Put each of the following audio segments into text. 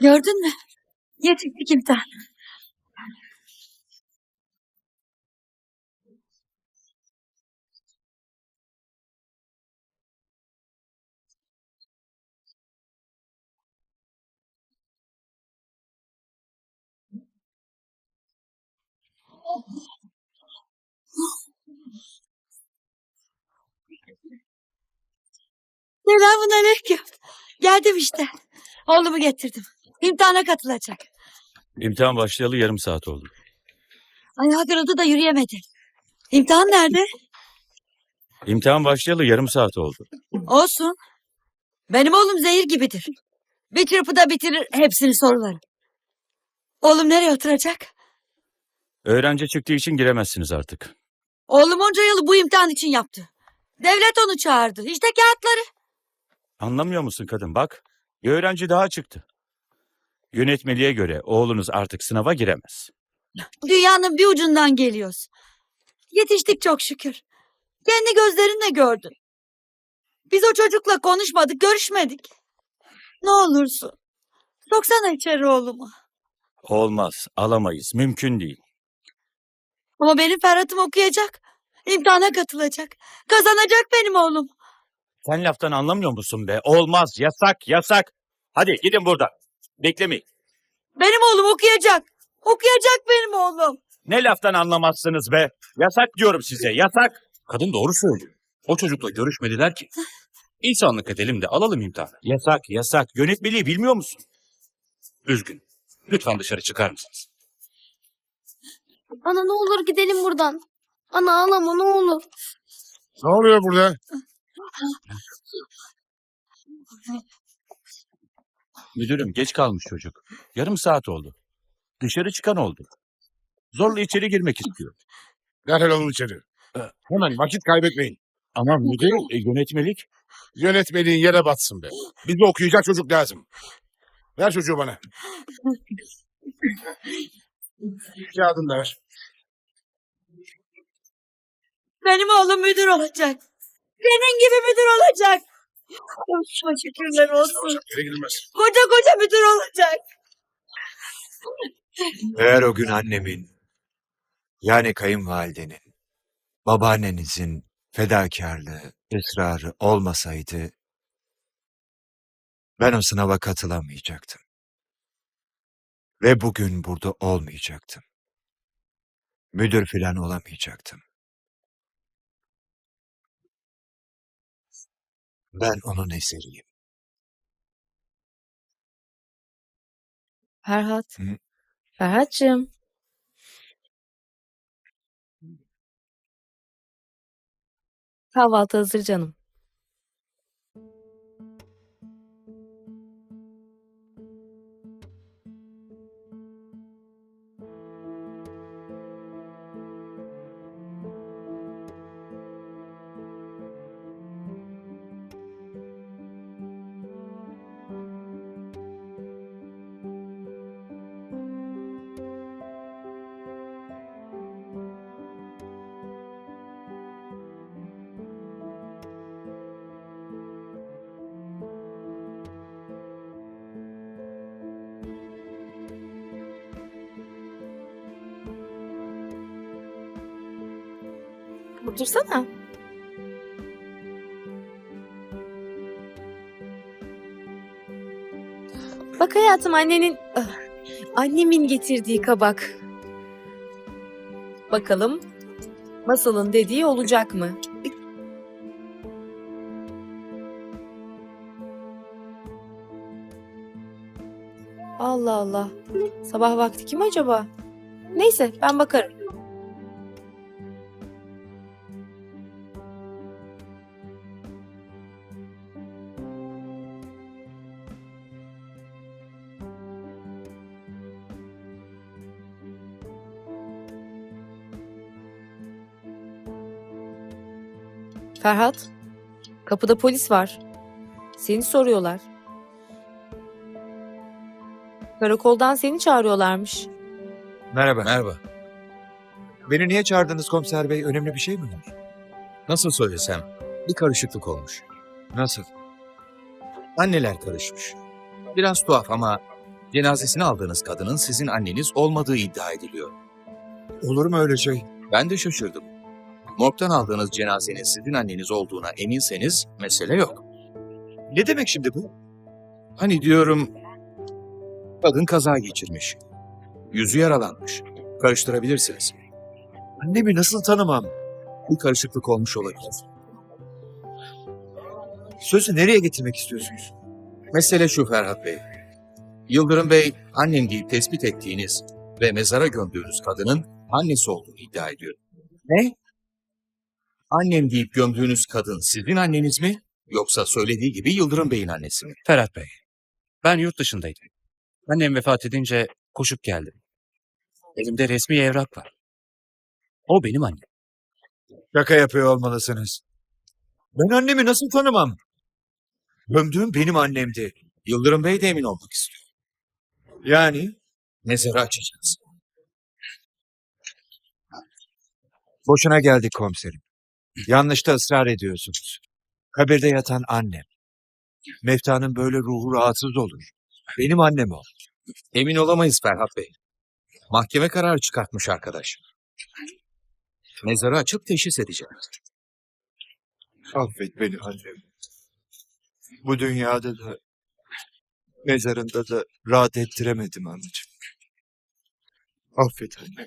Gördün mü? Yetiştik imtihan. Selamun aleyküm. Geldim işte. Oğlumu getirdim. İmtihana katılacak. İmtihan başlayalı yarım saat oldu. Ayağı kırıldı da yürüyemedi. İmtihan nerede? İmtihan başlayalı yarım saat oldu. Olsun. Benim oğlum zehir gibidir. Bir çırpıda bitirir hepsini soruları. Oğlum nereye oturacak? Öğrenci çıktığı için giremezsiniz artık. Oğlum onca yılı bu imtihan için yaptı. Devlet onu çağırdı. İşte kağıtları. Anlamıyor musun kadın? Bak, bir öğrenci daha çıktı. Yönetmeliğe göre oğlunuz artık sınava giremez. Dünyanın bir ucundan geliyoruz. Yetiştik çok şükür. Kendi gözlerinle gördün. Biz o çocukla konuşmadık, görüşmedik. Ne olursun. Soksana içeri oğlumu. Olmaz, alamayız, mümkün değil. Ama benim Ferhat'ım okuyacak. İmtihana katılacak. Kazanacak benim oğlum. Sen laftan anlamıyor musun be? Olmaz, yasak, yasak. Hadi gidin buradan. Beklemeyin. Benim oğlum okuyacak. Okuyacak benim oğlum. Ne laftan anlamazsınız be? Yasak diyorum size, yasak. Kadın doğru söylüyor. O çocukla görüşmediler ki. İnsanlık edelim de alalım imtihanı. Yasak, yasak. Yönetmeliği bilmiyor musun? Üzgün. Lütfen dışarı çıkar mısınız? Ana ne olur gidelim buradan. Ana ağlama ne olur. Ne oluyor burada? Müdürüm geç kalmış çocuk. Yarım saat oldu. Dışarı çıkan oldu. Zorla içeri girmek istiyor. Derhal alın içeri. Hemen vakit kaybetmeyin. Ama müdürüm e, yönetmelik. Yönetmeliğin yere batsın be. Bize okuyacak çocuk lazım. Ver çocuğu bana. Kağıdını da ver. Benim oğlum müdür olacak. Senin gibi müdür olacak. Çok şükürler olsun. Geri girilmez. Koca koca müdür olacak. Eğer o gün annemin, yani kayınvalidenin, babaannenizin fedakarlığı, ısrarı olmasaydı, ben o sınava katılamayacaktım. Ve bugün burada olmayacaktım. Müdür filan olamayacaktım. Ben onun eseriyim. Ferhat. Hı? Ferhat'cığım. Kahvaltı hazır canım. Otursana. Bak hayatım annenin... ah, Annemin getirdiği kabak. Bakalım masalın dediği olacak mı? Allah Allah. Sabah vakti kim acaba? Neyse ben bakarım. Ferhat, kapıda polis var. Seni soruyorlar. Karakoldan seni çağırıyorlarmış. Merhaba. Merhaba. Beni niye çağırdınız komiser bey? Önemli bir şey mi var? Nasıl söylesem bir karışıklık olmuş. Nasıl? Anneler karışmış. Biraz tuhaf ama Cenazesini aldığınız kadının sizin anneniz olmadığı iddia ediliyor. Olur mu öyle şey? Ben de şaşırdım. Morgdan aldığınız cenazenin sizin anneniz olduğuna eminseniz mesele yok. Ne demek şimdi bu? Hani diyorum kadın kaza geçirmiş. Yüzü yaralanmış. Karıştırabilirsiniz. Annemi nasıl tanımam? Bir karışıklık olmuş olabilir. Sözü nereye getirmek istiyorsunuz? Mesele şu Ferhat Bey. Yıldırım Bey annem deyip tespit ettiğiniz ve mezara gömdüğünüz kadının annesi olduğunu iddia ediyor. Ne? Annem deyip gömdüğünüz kadın sizin anneniz mi? Yoksa söylediği gibi Yıldırım Bey'in annesi mi? Ferhat Bey, ben yurt dışındaydım. Annem vefat edince koşup geldim. Elimde resmi evrak var. O benim annem. Şaka yapıyor olmalısınız. Ben annemi nasıl tanımam? Gömdüğüm benim annemdi. Yıldırım Bey de emin olmak istiyor. Yani Mezarı açacağız. boşuna geldik komiserim. Yanlışta ısrar ediyorsunuz. Kabirde yatan annem. Mefta'nın böyle ruhu rahatsız olur. Benim annem o. Emin olamayız Ferhat Bey. Mahkeme kararı çıkartmış arkadaş. Mezarı açıp teşhis edeceğiz. Affet beni annem. Bu dünyada da mezarında da rahat ettiremedim anacığım. Affet anne.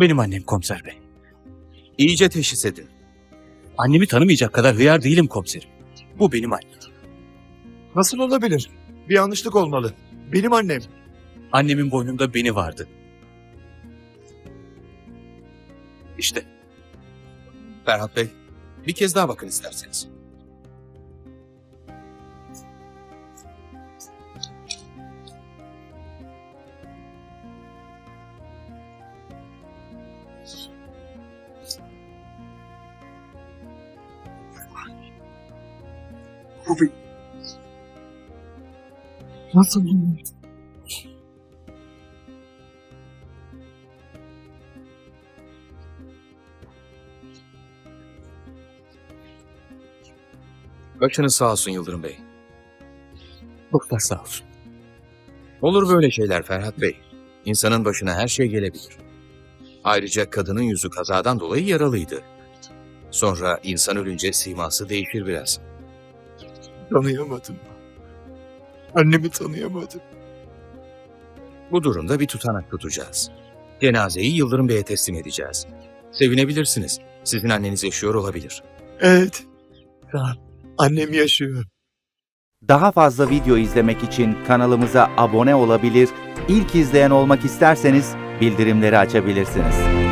Benim annem komiser bey. İyice teşhis edin. Annemi tanımayacak kadar hıyar değilim komiserim. Bu benim annem. Nasıl olabilir? Bir yanlışlık olmalı. Benim annem. Annemin boynunda beni vardı. İşte Ferhat Bey, bir kez daha bakın isterseniz. Nasıl olur? Başınız sağ olsun Yıldırım Bey. çok sağ olsun. Olur böyle şeyler Ferhat Bey. İnsanın başına her şey gelebilir. Ayrıca kadının yüzü kazadan dolayı yaralıydı. Sonra insan ölünce siması değişir biraz. Tanıyamadım. Annemi tanıyamadım. Bu durumda bir tutanak tutacağız. Cenazeyi Yıldırım Bey'e teslim edeceğiz. Sevinebilirsiniz. Sizin anneniz yaşıyor olabilir. Evet. Tamam. Annem yaşıyor. Daha fazla video izlemek için kanalımıza abone olabilir, ilk izleyen olmak isterseniz bildirimleri açabilirsiniz.